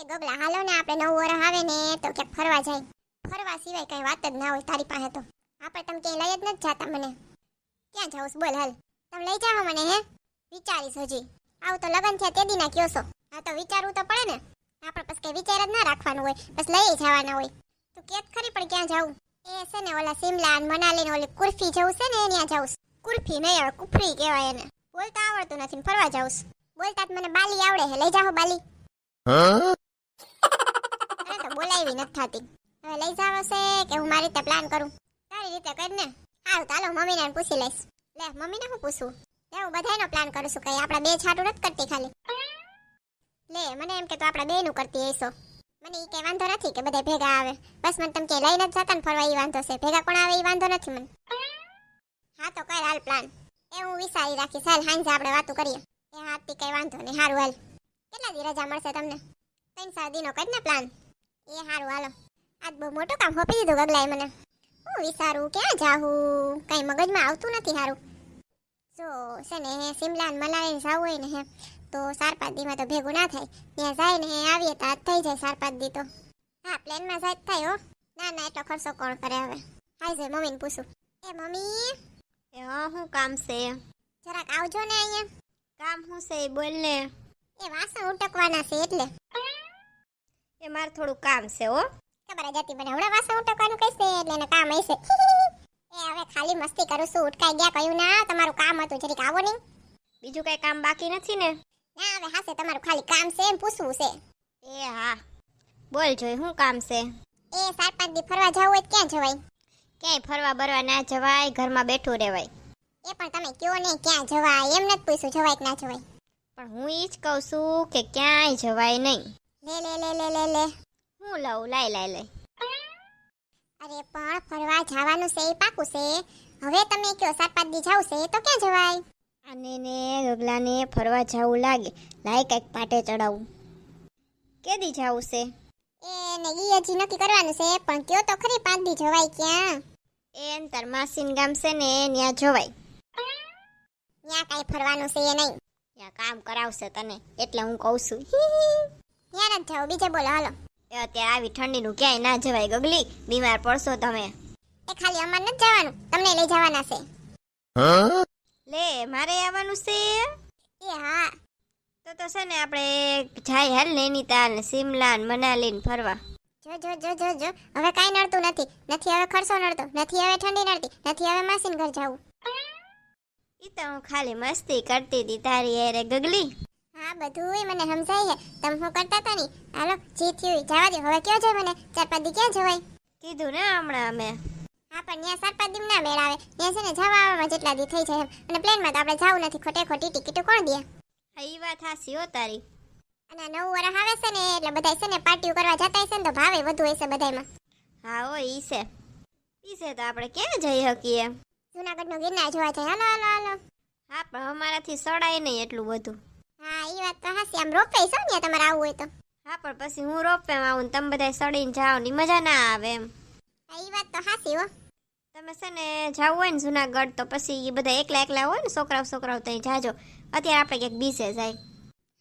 એ ગગલા, હાલો ને આપણે નવ વરસ આવે ને તો ક્યાંક ફરવા જાય. ફરવા સિવાય કઈ વાત જ ના હોય તારી પાસે તો. આપણે તમે ક્યાંય લઈ જ નથી જાતા મને. ક્યાં જાઉં બોલ હાલ. તમે લઈ જાઓ મને, હે? વિચારીશ હજી. આવું તો લગન થયા તે દીના કયો છો? હા તો વિચારવું તો પડે ને. આપણે પછી કઈ વિચાર જ ના રાખવાનું હોય. બસ લઈ જવાના હોય. તું કેત ખરી પણ ક્યાં જાવું એ છે ને ઓલા સિમલા અને મનાલી ને ઓલી કુર્ફી જવું છે ને ત્યાં જાઉં કુર્ફી નહીં આવે, કુફરી કહેવાય એને. બોલતા આવડતું નથી ફરવા જાઉં બોલતા મને બાલી આવડે હે લઈ જાઓ બાલી. બોલાવી નથી થતી. હવે લઈ જાવ છે કે હું મારી રીતે પ્લાન કરું? તારી રીતે કર ને. હાલ ચાલો મમ્મીને પૂછી લઈશ. લે, મમ્મીને હું પૂછું? લે, હું બધાનો પ્લાન કરું છું કઈ આપણા બે છાટું નથી કરતી ખાલી. લે, મને એમ કે તો આપણા બે નું કરતી હશો મને એ કઈ વાંધો નથી કે બધા ભેગા આવે. બસ મને તમે ક્યાંય લઈને જ જતા ને ફરવા એ વાંધો છે. ભેગા કોણ આવે એ વાંધો નથી મને. હા, તો કર હાલ પ્લાન એ હું વિચારી રાખીશ. હાલ, હાંજે આપણે વાતું કરીએ. એ હાથી કઈ વાંધો નહીં. સારું હાલ. કેટલા દી રજા મળશે તમને? ત્રણ ચાર દીનો કર ને પ્લાન એ હારું હાલો. આજ બહુ મોટું કામ હોપી દીધું ગગલાએ મને. હું વિચારું ક્યાં જાઉં? કઈ મગજમાં આવતું નથી હારું. જો છે ને હે સિમલા ને જવું હોય ને હે તો ચાર પાંચ દીમાં તો ભેગું ના થાય. ત્યાં જાય ને આવીએ તો આજ થઈ જાય ચાર પાંચ દી તો. હા પ્લેનમાં જાય થાય હો. ના ના એટલો ખર્ચો કોણ કરે હવે? હાઈ જાય મમ્મીને પૂછું. એ મમ્મી? એ હું કામ છે? જરાક આવજો ને અહીંયા. કામ શું છે બોલ ને. એ વાસણ ઉટકવાના છે એટલે. એ મારે થોડું કામ છે હો. ખબર જ હતી મને હમણાં વાસણ ઉટકવાનું કહેશે એટલે એને કામ હશે. એ હવે ખાલી મસ્તી કરું છું ઉટકાઈ ગયા કયું ના તમારું કામ હતું જરીક આવો નહીં. બીજું કઈ કામ બાકી નથી ને? ના હવે હાસે તમારું ખાલી કામ છે એમ પૂછવું છે. એ હા. બોલ જોઈ શું કામ છે? એ સાત પાંચ દી ફરવા જવું હોય ક્યાં જવાય? ક્યાંય ફરવા બરવા ના જવાય ઘરમાં બેઠું રહેવાય. એ પણ તમે કયો ને ક્યાં જવાય એમ નથી પૂછ્યું જવાય કે ના જવાય. પણ હું એ જ કહું છું કે ક્યાંય જવાય નહીં. લે લે લે લે લે લે. હું લઉં લઈ લઈ લઈ અરે પણ ફરવા જવાનું છે એ પાકું છે. હવે તમે કયો સાત પાંચ દી જાવ છે તો ક્યાં જવાય? અને ને ગગલાને ફરવા જવું લાગે. લાય કંઈક પાટે ચડાવું. કેદી જવું છે? એ ને ઈ હજી નક્કી કરવાનું છે પણ કયો તો ખરી પાંચ દી જવાય ક્યાં? એ અંતર માસીન ગામ છે ને ત્યાં જવાય. ત્યાં કાંઈ ફરવાનું છે એ નહીં. ત્યાં કામ કરાવશે તને એટલે હું કહું છું. ત્યાં જ જાઓ બીજે બોલો હાલો. એ અત્યારે આવી ઠંડીનું ક્યાંય ના જવાય ગગલી. બીમાર પડશો તમે. એ ખાલી અમાર નથી જવાનું તમને લઈ જવાના છે. લે મારે આવવાનું છે? એ હા. તો તો છે ને આપણે જાય હાલ નૈનીતાલ ને સિમલા ને મનાલી ને ફરવા. જો જો જો જો જો. હવે કાંઈ નડતું નથી. નથી હવે ખર્ચો નડતો નથી હવે ઠંડી નડતી નથી હવે માસીન ઘર જવું. ઈ તો હું ખાલી મસ્તી કરતી હતી તારી યારે ગગલી. હા બધુંય મને સમજાય છે. તમે શું કરતા હતા ની? હાલો જી થયું. જવા દો હવે કયો જાય મને? ચાર પાંચ દી ક્યાં જવાય? કીધું ને હમણાં અમે. હા પણ ત્યાં સાત પાંચ દી ના મેળ આવે ત્યાં છે ને જવા આવવામાં જેટલા દી થઈ જાય એમ. અને પ્લેનમાં તો આપણે જવું નથી. ખોટે ખોટી ટિકિટો કોણ દે? હા ઈ વાત હાસી હો તારી. અને નવું વર્ષ આવે છે ને એટલે બધા છે ને પાર્ટીઓ કરવા જતા હશે ને તો ભાવે વધુ હશે બધામાં હા હો ઈ છે. ઈ છે તો આપણે ક્યાં જઈ શકીએ? જુનાગઢનું ગિરનાર જોવા જાય. હાલો હાલો હાલો. હા પણ અમારાથી સડાય નહીં એટલું બધું. હા એ વાત તો હાસી આમ રોપે છો ને તમારે આવવું હોય તો. હા પણ પછી હું રોપે આવું ને તમે બધા સડીને જાઓ ની મજા ના આવે એમ. હા એ વાત તો હાસી હો. તમે છે ને જાવું હોય ને જુનાગઢ તો પછી એ બધા એકલા એકલા હોય ને છોકરાઓ છોકરાઓ ત્યાં જાજો. અત્યારે આપણે ક્યાંક બીસે જાય.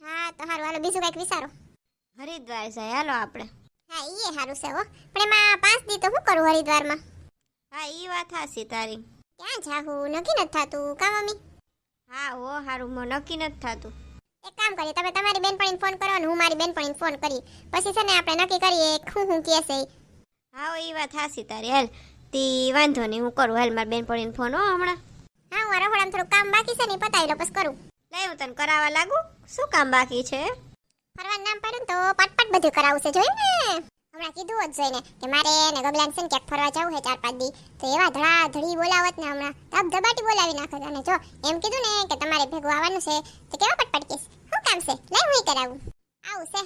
હા તો હારું હાલો બીજું કંઈક વિચારો. હરિદ્વાર જાય હાલો આપણે. હા એ સારું છે હો. પણ એમાં પાંચ દી તો શું કરું હરિદ્વારમાં? હા એ વાત હાસી તારી. ક્યાં જાહું? નક્કી નથી થતું કા મમ્મી? હા હો હારું મો નક્કી નથી થતું. એક કામ કરીએ તમે તમારી બેનપણીને ફોન કરો અને હું મારી બેનપણીને ફોન કરી. પછી છે ને આપણે નક્કી કરીએ હું હું કહે છે હા એ વાત હાસી તારી હાલ. તી વાંધો નહીં હું કરું હાલ મારી બેનપણીને ફોન હો હમણાં. હા હું આ રખોડામાં થોડું કામ બાકી છે ને પતાવી લો પછી કરું. લઈ હું તને કરાવવા લાગુ? શું કામ બાકી છે? ફરવાનું નામ પડ્યું તો પટપટ બધું કરાવવું છે જોયું ને? હમણાં કીધું જ જોઈને કે મારે ને ગબલાન છે ને ક્યાંક ફરવા જવું છે ચાર પાંચ દી. તો એવા ધડા ધડી બોલાવત ને હમણાં. ધબ ધબાટી બોલાવી નાખે અને જો એમ કીધું ને કે તમારે ભેગું આવવાનું છે તો કેવા પટપટ કેસ? કામ છે લે હું કરાવું. આવું છે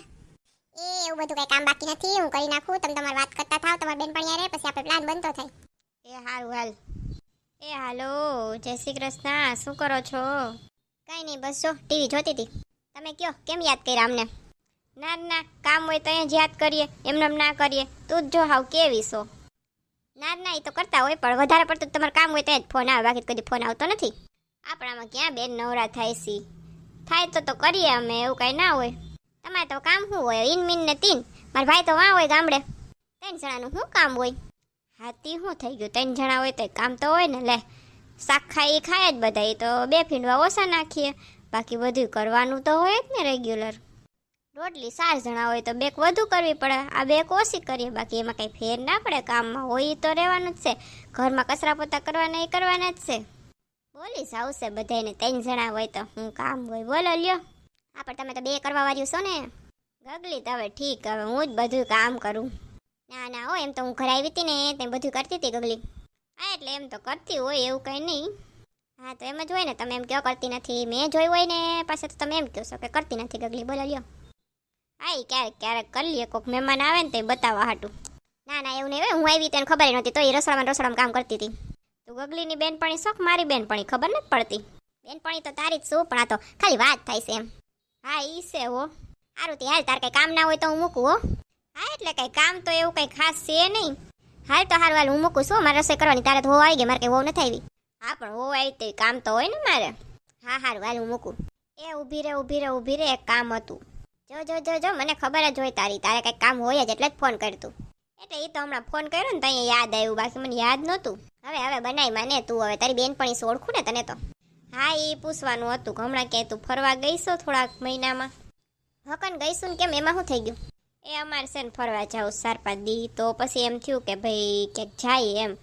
એ એવું બધું કઈ કામ બાકી નથી. હું કરી નાખું. તમે તમારી વાત કરતા થાવ. તમારી બેનપણી રહે પછી આપણે પ્લાન બનતો થાય. એ હારું, હાલ. એ હાલો, જય શ્રી કૃષ્ણ. શું કરો છો? કાંઈ નહીં, બસ જો, ટીવી જોતી હતી તમે કયો, કેમ યાદ કર્યા અમને? ના ના, કામ હોય તો અહીંયા જ યાદ કરીએ. એમને એમ ના કરીએ. તું જ જો હાવ કેવી છો. ના ના એ તો કરતા હોય, પણ વધારે પડતું તમારે કામ હોય તો જ ફોન આવે. બાકી કદી ફોન આવતો નથી. આપણામાં ક્યાં બેન નવરા થાય સી થાય તો તો કરીએ અમે, એવું કાંઈ ના હોય. તમારે તો કામ શું હોય ઇન મીન ને તીન. મારા ભાઈ તો વાં હોય ગામડે. ત્રણ જણાનું શું કામ હોય? હાથી શું થઈ ગયું? ત્રણ જણા હોય તો કામ તો હોય ને, લે. શાક ખાઈ એ ખાય જ બધા તો બે ફીંડવા ઓછા નાખીએ. બાકી બધું કરવાનું તો હોય જ ને રેગ્યુલર રોટલી ચાર જણા હોય તો બેક વધુ કરવી પડે. આ બેક ઓછી કરીએ, બાકી એમાં કંઈ ફેર ના પડે. કામમાં હોય તો રહેવાનું જ છે. ઘરમાં કચરા પોતા કરવાના એ કરવાના જ છે. બોલીશ આવશે બધાને ત્રણ જણા હોય તો હું કામ હોય. બોલો લ્યો. હા, પણ તમે તો બે કરવા વાળ્યું છો ને. ગગલી તો હવે ઠીક, હવે હું જ બધું કામ કરું. ના ના, હો, એમ તો હું ઘરે આવી હતી ને તે બધું કરતી હતી ગગલી. હા, એટલે એમ તો કરતી હોય, એવું કંઈ નહીં. હા, તો એમ જ હોય ને, તમે એમ કહો કરતી નથી. મેં જોઈ હોય ને, પાછા તો તમે એમ કહો છો કે કરતી નથી ગગલી. બોલો લ્યો. હા એ ક્યારેક ક્યારેક કરી લઈએ કોઈક મહેમાન આવે ને, તો બતાવવા હાટું. ના ના, એવું નહીં હોય, હું આવી તેને ખબર નહોતી, તો એ રસોડામાં રસોડામાં કામ કરતી હતી. તું ગગલીની બેનપણી શોખ મારી બેનપણી, ખબર નથી પડતી. બેનપણી તો તારી જ શું પણ આ તો ખાલી વાત થાય છે એમ. હા, ઈ છે હો. સારું તે, હાલ તાર કંઈ કામ ના હોય તો હું મૂકું હો. હા, એટલે કંઈ કામ તો એવું કંઈ ખાસ છે નહીં. હાલ તો હારું, હાલ હું મૂકું છું મારે રસોઈ કરવાની, તારે તો હોવ આવી ગઈ, મારે કંઈ હોવ નથી આવી. હા, પણ હો આવી તે કામ તો હોય ને મારે. હા, હારું, હાલ હું મૂકું. એ ઊભી રે ઊભી રે ઊભી રે, એક કામ હતું. જો જો જો જો, મને ખબર જ હોય તારી, તારે કંઈક કામ હોય જ એટલે જ ફોન કરતું એટલે એ તો હમણાં ફોન કર્યો ને તો અહીંયા યાદ આવ્યું, બાકી મને યાદ નહોતું. હવે હવે બનાવી માને તું. હવે તારી બેનપણી ઓળખું ને તને તો. હા એ પૂછવાનું હતું. હમણાં ક્યાંય તું ફરવા ગઈશો થોડાક મહિનામાં? હકન, ગઈશું ને કેમ? એમાં શું થઈ ગયું? એ અમારે છે ને ફરવા જાઉં ચાર પાંચ દી તો પછી એમ થયું કે ભાઈ ક્યાંક જાય એમ.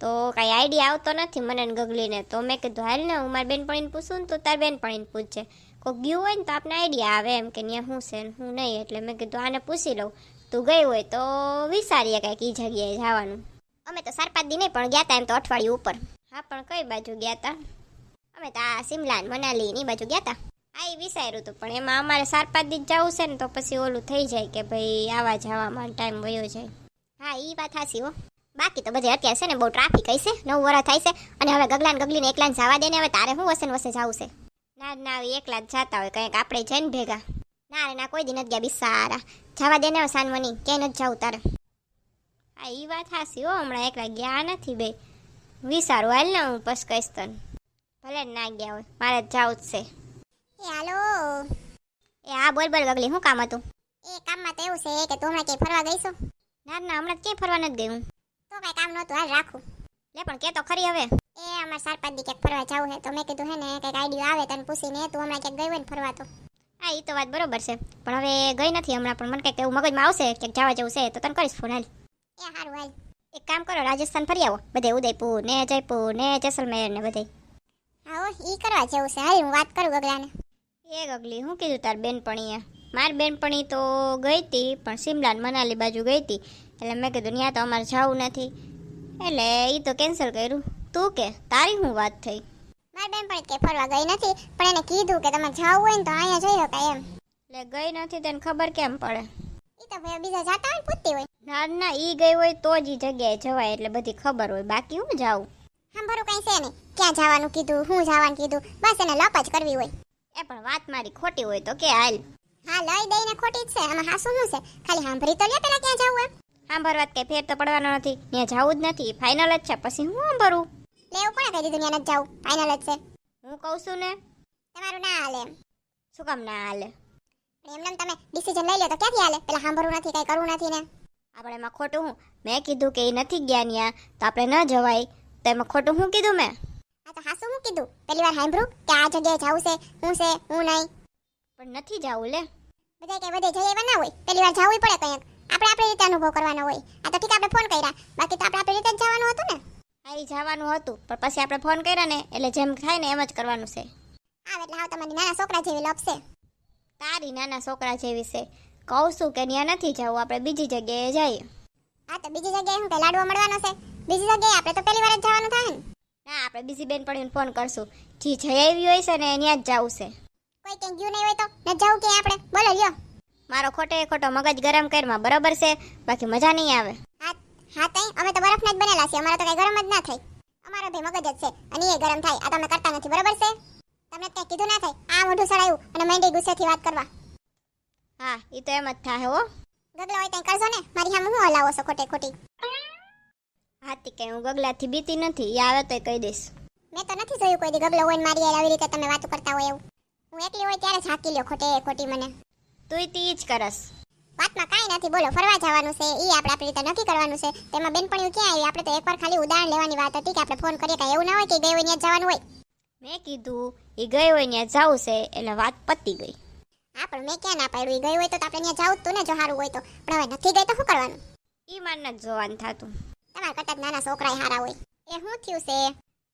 તો કાંઈ આઈડિયા આવતો નથી મને ગગલીને. તો મેં કીધું, હાલ ને, હું મારી બેનપણીને પૂછું ને તો તાર બેનપણીને પૂછજે. કોઈક ગયું હોય ને તો આપણે આઈડિયા આવે એમ કે ત્યાં શું છે ને હું નહીં. એટલે મેં કીધું, આને પૂછી લઉં. તું ગઈ હોય તો વિચારીએ કાંઈક એ જગ્યાએ જવાનું. અમે તો ચાર પાંચ દિને પણ ગયા હતા એમ તો અઠવાડિયું ઉપર. હા, પણ કઈ બાજુ ગયા હતા અમે તો આ સિમલા મનાલી ની બાજુ ગયા હતા આ એ વિચાર્યું હતું પણ એમાં અમારે ચાર પાંચ દિન જવું છે ને, તો પછી ઓલું થઈ જાય કે ભાઈ આવા જવામાં ટાઈમ વયો જાય. હા એ વાત હાસી હો. બાકી તો બધે અત્યારે છે ને બહુ ટ્રાફિક હશે નવું વરા થાય છે, અને હવે ગગલાન ગગલીને એકલા જવા દે ને હવે, તારે શું વસે વસે જવું છે? ના ના એકલા જ જતા હોય, કંઈક આપણે જઈને ભેગા. ના રે, ના, કોઈ દી નથી ગયા બિસારા. જવા દે ને હવે સાનમની ક્યાંય નથી જવું તારે. હા એ વાત હાસી હો. હમણાં એકલા ગયા નથી બે. વિચારું હાલ ને હું પછી કહીશ તને. ભલે ના ગયા હોય મારે જવું જ છે. એ હાલો. એ હા બોલ બોલ ગગલી શું કામ હતું? એ કામમાં તો એવું છે કે તું હમણાં ક્યાંય ફરવા ગઈશું? ના ના હમણાં ક્યાંય ફરવા નથી ગયું તો કઈ કામ નહોતું હાલ રાખું. લે પણ કે તો ખરી હવે. એ અમારે સાત પાંચ દી ક્યાંક ફરવા જવું હે તો મેં કીધું હે ને કંઈક આઈડિયા આવે તને પૂછીને તું હમણાં ક્યાંક ગઈ હોય ને ફરવા તો. હા એ તો વાત બરોબર છે. પણ હવે ગઈ નથી હમણાં પણ મને કંઈક એવું મગજમાં આવશે કે જવા જવું છે તો તને કરીશ ફોન હાલ. એ સારું હાલ. એક કામ કરો રાજસ્થાન ફરી આવો. બધે ઉદયપુર ને જયપુર ને જેસલમેર ને બધે. હા ઈ કરવા જેવું છે. હાલ હું વાત કરું ગગલાને એ ગગલી હું કીધું તાર બેનપણીએ? માર બેનપણી તો ગઈ હતી પણ સિમલા ને મનાલી બાજુ ગઈ હતી એટલે મેં કીધું ત્યાં તો અમારે જવું નથી. એટલે એ તો કેન્સલ કર્યું. તું કે તારી હું વાત થઈ? મારી બેન પણ કે ફરવા ગઈ નથી પણ એને કીધું કે તમે જવું હોય ને તો અહીંયા જઈ શકાય એમ. એટલે ગઈ નથી તેને ખબર કેમ પડે? ઈ તો ભાઈ બીજા જાતા હોય પૂછતી હોય. ના ના ઈ ગઈ હોય તો જ ઈ જગ્યાએ જવાય એટલે બધી ખબર હોય. બાકી હું જાઉં? સાંભળું કઈ છે ને ક્યાં જવાનું કીધું હું જવાનું કીધું બસ એને લપ જ કરવી હોય. એ પણ વાત મારી ખોટી હોય તો કે હાલ. હા લઈ દઈને ખોટી જ છે. આમાં હાસું શું છે? ખાલી સાંભળી તો લે પેલા ક્યાં જવું એમ. સાંભળવાત કઈ ફેર તો પડવાનો નથી. ત્યાં જવું જ નથી. ફાઇનલ જ છે. પછી હું સાંભળું? લેવું કોણે કહી દીધું ત્યાં નથી જવું? ફાઇનલ જ છે. હું કહું છું ને? તમારું ના હાલે શું કામ ના હાલે? એમને તમે ડિસિઝન લઈ લો તો ક્યાંથી હાલે? પેલા સાંભળવું નથી કઈ કરવું નથી ને. આપણે એમાં ખોટું હું. મેં કીધું કે એ નથી ગયા ન્યા તો આપણે ન જવાય. તો એમાં ખોટું હું કીધું મેં? હા તો હાસું હું કીધું? પેલી વાર સાંભળ્યું કે આ જગ્યાએ જવું છે હું છે હું નહીં. પણ નથી જવું લે. બધા કે બધે જઈ એવા ના હોય. પેલી વાર જવું પડે કંઈક. આપણે આપણી રીતે અનુભવ કરવાનો હોય. આ તો ઠીક આપણે ફોન કર્યા. બાકી તો આપણે આપણી રીતે જ જવાનું હતું ને. હા એ જવાનું હતું. પણ પછી આપણે ફોન કર્યા ને એટલે જેમ થાય ને એમ જ કરવાનું છે. હા એટલે હાવ તમારી નાના છોકરા જેવી લપ છે. તારી નાના છોકરા જેવી છે. કહું છું કે ત્યાં નથી જવું આપણે બીજી જગ્યાએ જઈએ. હા તો બીજી જગ્યાએ હું કે લાડવો મળવાનો છે. બીજી જગ્યાએ આપણે તો પહેલી વાર જ જવાનું થાય ને. ના આપણે બીજી બેન પડીને ફોન કરશું. જે જઈ આવી હોય છે ને ત્યાં જ જવું છે. કોઈ ક્યાંય ગયું નહીં હોય તો ન જવું કે આપણે. બોલો લ્યો. મારો ખોટે ખોટો મગજ ગરમ કરમાં બરોબર છે? બાકી મજા નહીં આવે. હા હા તઈ અમે તો બરફના જ બનેલા છીએ. અમારે તો કઈ ગરમ જ ના થાય. અમારો ભાઈ મગજ જ છે અને એ ગરમ થાય. આ તમે કરતા નથી બરોબર છે? તમને કઈ કીધું ના થાય. આ મોઢું સડાયું અને મેંડી ગુસ્સેથી વાત કરવા. હા એ તો એમ જ થાય હો. ગગલો હોય તઈ કરજો ને. મારી સામે હું હલાવો છો ખોટે ખોટી? હાથી કઈ હું ગગલાથી બીતી નથી એ આવે તો કહી દઈશ. મેં તો નથી જોયું કોઈ દી ગગલો હોય ને મારી હારે આવી રીતે તમે વાતો કરતા હોય એવું. હું એકલી હોય ત્યારે ઝાકી લ્યો ખોટે ખોટી મને. તુંય તી જ કરસ. વાતમાં કાંઈ નથી બોલો ફરવા જવાનું છે. એ આપણે આપણી રીતે નક્કી કરવાનું છે. તેમાં બેનપણીઓ ક્યાં આવી? આપણે તો એકવાર ખાલી ઉદાહરણ લેવાની વાત હતી કે આપણે ફોન કરીએ કાંઈ એવું ના હોય કે ગઈ હોય ત્યાં જવાનું હોય. મેં કીધું એ ગઈ હોય ત્યાં જાવું છે એટલે વાત પતી ગઈ. હા પણ મેં ક્યાં ના પાડ્યું? એ ગઈ હોય તો આપણે ત્યાં જવું તું ને જો સારું હોય તો. પણ હવે નથી ગઈ તો શું કરવાનું? ઈ માર જ જોવાનું થતું. તમારા કરતા નાના છોકરા હારા હોય. એ શું થયું છે?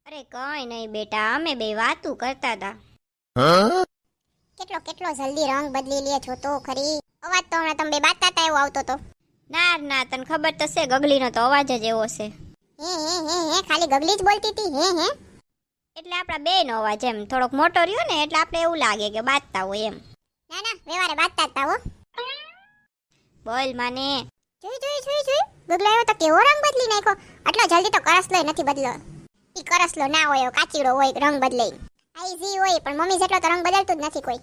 અરે કઈ નહીં બેટા અમે બે વાતું કરતા હતા કેટલો કેટલો જલ્દી રંગ બદલી લે છો તો ખરી? અવાજ તો હમણાં તમે બે બાતા હતા એવો આવતો તો. ના ના તને ખબર તો છે ગગલીનો તો અવાજ જ એવો છે. હે હે હે હે ખાલી ગગલી જ બોલતી હતી હે હે. એટલે આપણા બેન હોવા અવાજ એમ થોડોક મોટો રહ્યો ને એટલે આપણે એવું લાગે કે બાજતા હોય એમ. ના ના વ્યવહારે બાજતા હતા હો. બોલ માને. જોઈ જોઈ જોઈ જોઈ. ગગલાયો તો કેવો રંગ બદલી નાખ્યો? આટલો જલ્દી તો કરસલો નથી બદલો. ઈ કરસલો ના હોય કાચીડો હોય રંગ બદલે આ જી હોય પણ મમ્મી જેટલો તો રંગ બદલતું જ નથી કોઈ.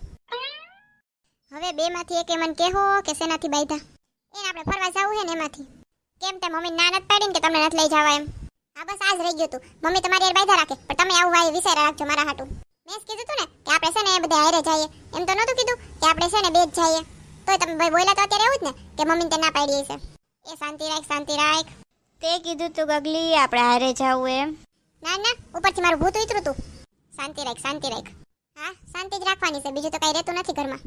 હવે બે માંથી એક મને કેહો કે શેનાથી બાંધ્યા? એને આપણે ફરવા જવું છે ને એમાંથી. કેમ તે મમ્મી ના નથી પાડીને કે તમને નથી લઈ જવા એમ? હા બસ આજ રહી ગયું તું. મમ્મી તમારી યાર બાયધા રાખે પણ તમે આવું વાય વિચાર રાખજો મારા હાટું. મેં કીધું તું ને કે આપણે છે ને એ બધા હારે જઈએ. એમ તો નહોતું કીધું કે આપણે છે ને બે જ જઈએ. તોય તમે ભાઈ બોલ્યા તો અત્યારે એવું જ ને કે મમ્મીને તે ના પાડી છે એ શાંતિ રાખ શાંતિ રાખ. તે કીધું તું ગગલી આપણે હારે જવું એમ. ના ના ઉપરથી મારું ભૂત ઉતરું તું. શાંતિ રાખ શાંતિ રાખ. હા શાંતિ જ રાખવાની છે બીજું તો કઈ રહેતું નથી ઘરમાં.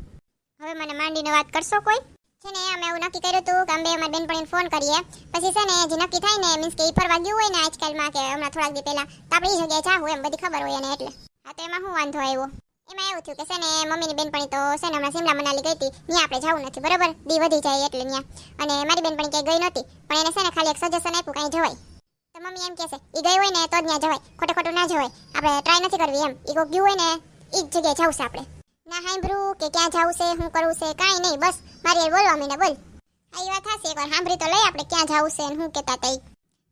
હવે મને માંડીને વાત કરશો કોઈ? છે ને, અમે એવું નક્કી કર્યું હતું કે અમે અમારી બેનપણીને ફોન કરીએ. પછી છે ને, જે નક્કી થાય ને મીન્સ કે એ ફરવા ગયું હોય ને આજકાલમાં કે હમણાં થોડાક દી પહેલા, તો આપણે એ જગ્યાએ જાવું એમ, બધી ખબર હોય એને એટલે. હા, તો એમાં શું વાંધો આવ્યો? એમાં એવું થયું કે છે ને, મમ્મીની બેનપણી તો છે ને, હમણાં સિમલા મનાલી ગઈ હતી ત્યાં આપણે જવું નથી, બરોબર? દી વધી જાય એટલે ત્યાં અને મારી બેનપણી ક્યાંય ગઈ નહોતી, પણ એને છે ને ખાલી એક સજેશન આપ્યું કાંઈ જવાય. તો મમ્મી એમ કહેશે એ ગઈ હોય ને, તો જ ત્યાં જવાય. ખોટે ખોટું ના જવાય. આપણે ટ્રાય નથી કરવી એમ. એ કોક ગયું હોય ને એ જ જગ્યાએ જવું છે આપણે. ના સાંભળ્યું કે ક્યાં જવું છે શું કરવું છે કાંઈ નહીં બસ મારી બોલવા મીને બોલ. આ વાત થશે એકવાર સાંભળી તો લઈ આપણે ક્યાં જવું છે ને શું કહેતા તઈ.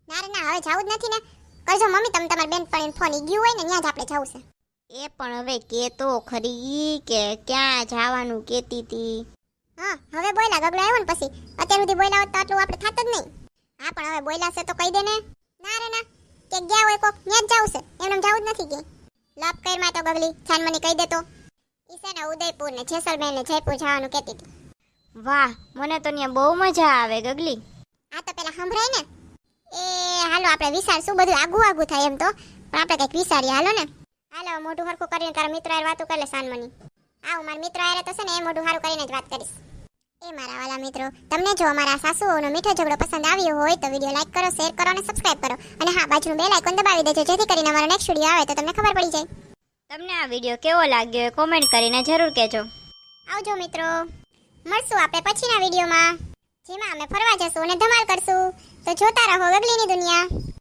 ના રે ના હવે જવું જ નથી ને. કરજો મમ્મી તમે તમારી પણ ફોન ગયું હોય ને ત્યાં જ આપણે જવું છે. એ પણ હવે કેતો ખરી કે ક્યાં જવાનું કેતી તી. હા હવે બોલ્યા ગગડો આવ્યો ને પછી. અત્યાર સુધી બોલ્યા હોત તો આટલું આપણે થાત જ નહીં. હા પણ હવે બોલ્યા છે તો કહી દે ને. ના રે ના કે ગયા હોય કોક ત્યાં જ જવું છે. એમને જવું જ નથી કે. લાભ કરમાં તો ગગલી છાનમની કહી દે તો ઈ છે ઉદયપુર ને જયપુર જવાનું કહેતી હતી. વાહ, મને તો ત્યાં બહુ મજા આવે ગગલી. આ તો પેલા સંભળાય ને. એ, હાલો, આપણે વિચાર શું બધું આગું આગું થાય એમ તો. પણ આપણે કંઈક વિચારીએ, હાલો ને. હાલો, મોઢું હરખું કરીને તારા મિત્ર હારે વાતો કરે સાનમની. આ હું મારા મિત્ર હારે તો છે ને એ મોઢું સારું કરીને જ વાત કરીશ. એ મારા વાલા મિત્રો, તમને જો અમારા સાસુઓનો મીઠો ઝઘડો પસંદ આવ્યો હોય તો વીડિયો લાઈક કરો, શેર કરો અને સબસ્ક્રાઇબ કરો. અને હા, બાજુનું બેલ આઇકોન દબાવી દેજો, જેથી કરીને અમારો નેક્સ્ટ વીડિયો આવે તો તમને ખબર પડી જાય. તમને આ વીડિયો કેવો લાગ્યો એ કોમેન્ટ કરીને જરૂર કહેજો. આવજો મિત્રો. મળશું આપણે પછીના વિડીયોમાં. જેમાં અમે ફરવા જશું અને ધમાલ કરશું. તો જોતા રહો ગગલીની દુનિયા.